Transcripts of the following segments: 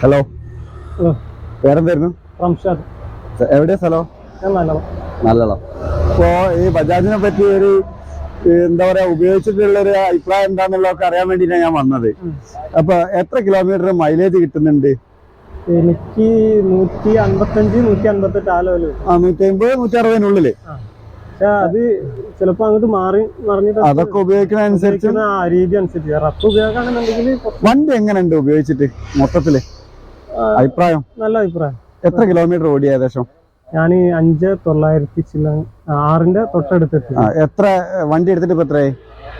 Hello പേരെന്തായിരുന്നു റംഷാദ് എവിടെയാ സ്ഥലം? നല്ലോ നല്ലതോ അപ്പോ ഈ ബജാജിനെ പറ്റി ഒരു എന്താ പറയാ ഉപയോഗിച്ചിട്ടുള്ള ഒരു അഭിപ്രായം എന്താന്നുള്ളതൊക്കെ അറിയാൻ വേണ്ടിട്ടാണ് ഞാൻ വന്നത്. അപ്പൊ എത്ര കിലോമീറ്റർ മൈലേജ് കിട്ടുന്നുണ്ട്? എനിക്ക് നൂറ്റി അമ്പത്തഞ്ച് നൂറ്റി അമ്പത്തെട്ട് ആ ലെവൽ ആ നൂറ്റി അമ്പത് നൂറ്റി അറുപതിനുള്ളിൽ അത് ചിലപ്പോ അങ്ങോട്ട് മാറി മറിഞ്ഞിട്ട് അതൊക്കെ ഉപയോഗിക്കുന്ന അനുസരിച്ച് ആ രീതി അനുസരിച്ച്. റഫ് ഉപയോഗമാണെന്നുണ്ടെങ്കിൽ വണ്ടി എങ്ങനെയുണ്ട് ഉപയോഗിച്ചിട്ട് മൊത്തത്തിൽ? അഭിപ്രായം? നല്ല അഭിപ്രായം. എത്ര കിലോമീറ്റർ ഓടി ഏകദേശം? ഞാൻ അഞ്ച് തൊള്ളായിരത്തി ചില്ല ആറിന്റെ തൊട്ടടുത്തെത്തി. എത്ര വണ്ടി എടുത്തിട്ട് ഇപ്പൊ എത്രയായി?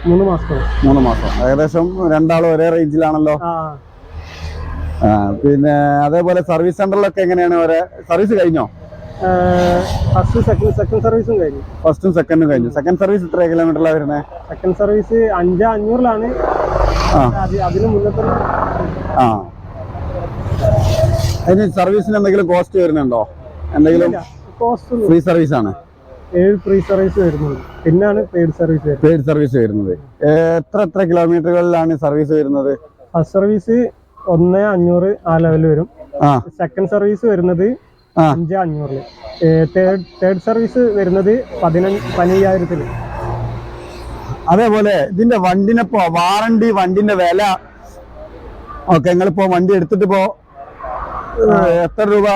മൂന്ന് മാസം മൂന്ന് മാസം. ഏകദേശം രണ്ടാളും ഒരേ റേഞ്ചിലാണല്ലോ? പിന്നെ അതേപോലെ സർവീസ് സെന്ററിലൊക്കെ എങ്ങനെയാണ് ഒരേ സർവീസ് കഴിഞ്ഞോ? ഫസ്റ്റ് സെക്കൻഡ് സെക്കൻഡ് സർവീസും കഴിഞ്ഞു. ഫസ്റ്റും സെക്കൻഡും കഴിഞ്ഞു. സെക്കൻഡ് സർവീസ് എത്ര കിലോമീറ്ററിലാണ് വരുന്നത് സെക്കൻഡ് സർവീസ് അഞ്ച് അഞ്ഞൂറിലാണ്. അതിന് മുന്നേ ആ. അതിന് സർവീസിന് എന്തെങ്കിലും കോസ്റ്റ് വരുന്നുണ്ടോ? എന്തെങ്കിലും കോസ്റ്റ് ഫ്രീ സർവീസ് ആണ്. ഏഴ് ഫ്രീ സർവീസ് വരുന്നത് പിന്നാണ് പെയ്ഡ് സർവീസ് പെയ്ഡ് സർവീസ് വരുന്നത്. എത്ര എത്ര കിലോമീറ്ററുകളിലാണ് സർവീസ് വരുന്നത്? ഫസ്റ്റ് സർവീസ് ഒന്ന് അഞ്ഞൂറ് ആ ലെവലിൽ വരും. സെക്കൻഡ് സർവീസ് വരുന്നത്. അഞ്ച് അഞ്ഞൂറിൽ തേർഡ് തേർഡ് സർവീസ് വരുന്നത് പതിനഞ്ച് പതിനയ്യായിരത്തിൽ. അതേപോലെ ഇതിന്റെ വണ്ടിനിപ്പോ വാറണ്ടി വണ്ടിന്റെ വില. ഓക്കെ നിങ്ങളിപ്പോ വണ്ടി എടുത്തിട്ടിപ്പോ ഏ, എത്ര രൂപ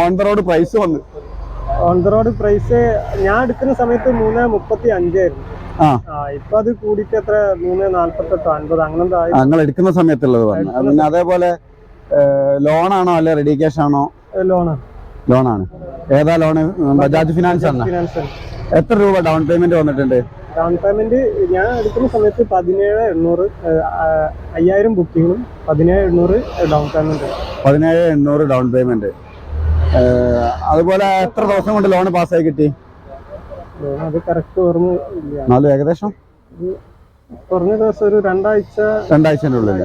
ഓൺ ദ റോഡ് പ്രൈസ് വന്ന്? ഓൺ ദ റോഡ് പ്രൈസ് ഞാൻ എടുക്കുന്ന സമയത്ത് മൂന്ന് മുപ്പത്തി അഞ്ചായിരുന്നു ഇപ്പൊ അത് കൂടിയിട്ട് എത്ര? മൂന്ന് നാല്പത്തെട്ടോ അൻപത് അങ്ങനെന്താ ഞങ്ങൾ എടുക്കുന്ന സമയത്തുള്ളത് പറഞ്ഞു പിന്നെ അതേപോലെ ലോണാണോ അല്ലെ റെഡി ക്യാഷ് ആണോ? ലോണാണ് ലോണാണ് ഏതാ ലോണ് ബജാജ് ഫിനാൻസ് ആണ്? എത്ര രൂപ ഡൗൺ പേയ്മെന്റ് വന്നിട്ടുണ്ട്? ഡൗൺ പേയ്മെന്റ് ഞാൻ എടുക്കുന്ന സമയത്ത് പതിനേഴ് എണ്ണൂറ് അയ്യായിരം ബുക്കിങ്ങും പതിനേഴ് എണ്ണൂറ് ഡൗൺ പേയ്മെന്റ് പതിനേഴ് എണ്ണൂറ് ഡൗൺ പേയ്മെന്റ് അതുപോലെ എത്ര ദിവസം കൊണ്ട് ലോൺ പാസ്സായി കിട്ടി? അത് കറക്റ്റ് ഓർമ്മ എന്നാലും ഏകദേശം? കുറഞ്ഞ ദിവസം ഒരു രണ്ടാഴ്ച. രണ്ടാഴ്ചന്റെ ഉള്ളിൽ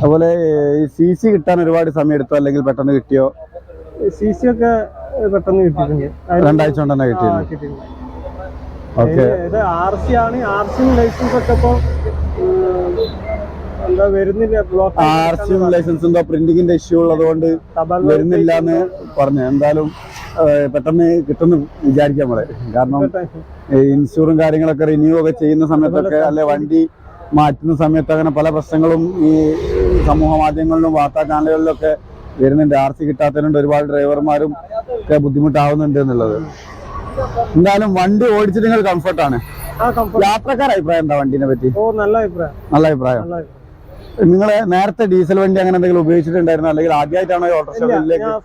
അതുപോലെ ഈ സി സി കിട്ടാൻ ഒരുപാട് സമയം എടുത്തോ? അല്ലെങ്കിൽ പെട്ടെന്ന് കിട്ടിയോ? സി സി ഒക്കെ പെട്ടെന്ന് കിട്ടിയിട്ടുണ്ട്. രണ്ടാഴ്ച കൊണ്ട് തന്നെ കിട്ടിയിട്ടുണ്ട്. ഇത് ആർ സി ആണ്. ആർ ലൈസൻസ് ഒക്കെ ഇപ്പൊ എന്താ വരുന്നില്ല ബ്ലോക്ക് ആർ സിയും ലൈസൻസിന്റെ പ്രിന്റിങ്ങിന്റെ ഇഷ്യൂ ഉള്ളതുകൊണ്ട് വരുന്നില്ല എന്ന് പറഞ്ഞു. എന്തായാലും പെട്ടെന്ന് കിട്ടുന്നു വിചാരിക്കാം നമ്മളെ കാരണം ഇൻഷൂറും കാര്യങ്ങളൊക്കെ റിന്യൂ ഒക്കെ ചെയ്യുന്ന സമയത്തൊക്കെ അല്ലെ വണ്ടി മാറ്റുന്ന സമയത്ത് അങ്ങനെ പല പ്രശ്നങ്ങളും ഈ സമൂഹ മാധ്യമങ്ങളിലും വാർത്താ ചാനലുകളിലൊക്കെ വരുന്നുണ്ട്. ആർ സി കിട്ടാത്തതിനുണ്ട് ഒരുപാട് ഡ്രൈവർമാരും ഒക്കെ ബുദ്ധിമുട്ടാവുന്നുണ്ട് എന്നുള്ളത്. എന്തായാലും വണ്ടി ഓടിച്ചിട്ട് നിങ്ങൾ കംഫർട്ടാണ് യാത്രക്കാർ അഭിപ്രായം എന്താ വണ്ടിനെ പറ്റി? നല്ല അഭിപ്രായം. നല്ല അഭിപ്രായം. നിങ്ങൾ നേരത്തെ ഡീസൽ വണ്ടി അങ്ങനെ എന്തെങ്കിലും ഉപയോഗിച്ചിട്ടുണ്ടായിരുന്നോ? അല്ലെങ്കിൽ ആദ്യമായിട്ടാണോ auto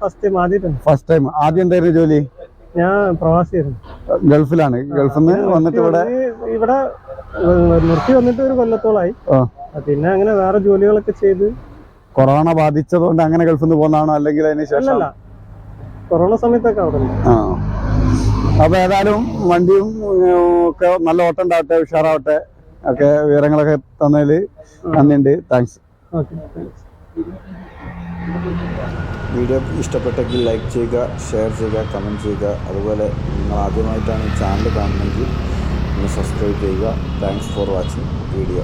first time first time ആദ്യം എന്തായിരുന്നു ജോലി? ഞാൻ പ്രവാസിയായിരുന്നു. ഗൾഫിലാണ്. ഗൾഫിൽ നിന്ന് വന്നിട്ട് ഇവിടെ ഇവിടെ നിർത്തി വന്നിട്ട് ഒരു കൊല്ലത്തോളായി. പിന്നെ അങ്ങനെ വേറെ ജോലികളൊക്കെ ചെയ്ത് കൊറോണ ബാധിച്ചതുകൊണ്ട് അങ്ങനെ ഗൾഫിൽ നിന്ന് പോകുന്നതാണോ അല്ലെങ്കിൽ അതിന് ശേഷം കൊറോണ സമയത്തൊക്കെ അവിടെ ആ. അപ്പൊ ഏതായാലും വണ്ടിയും ഒക്കെ നല്ല ഓട്ടം ഉണ്ടാവട്ടെ ഉഷാറാവട്ടെ. ഒക്കെ വിവരങ്ങളൊക്കെ തന്നതിൽ നന്ദിയുണ്ട്. താങ്ക്സ് വീഡിയോ ഇഷ്ടപ്പെട്ടെങ്കിൽ ലൈക്ക് ചെയ്യുക ഷെയർ ചെയ്യുക കമന്റ് ചെയ്യുക. അതുപോലെ നിങ്ങൾ ആദ്യമായിട്ടാണ് ഈ ചാനൽ കാണുന്നതെങ്കിൽ ഒന്ന് സബ്സ്ക്രൈബ് ചെയ്യുക. Thanks for watching video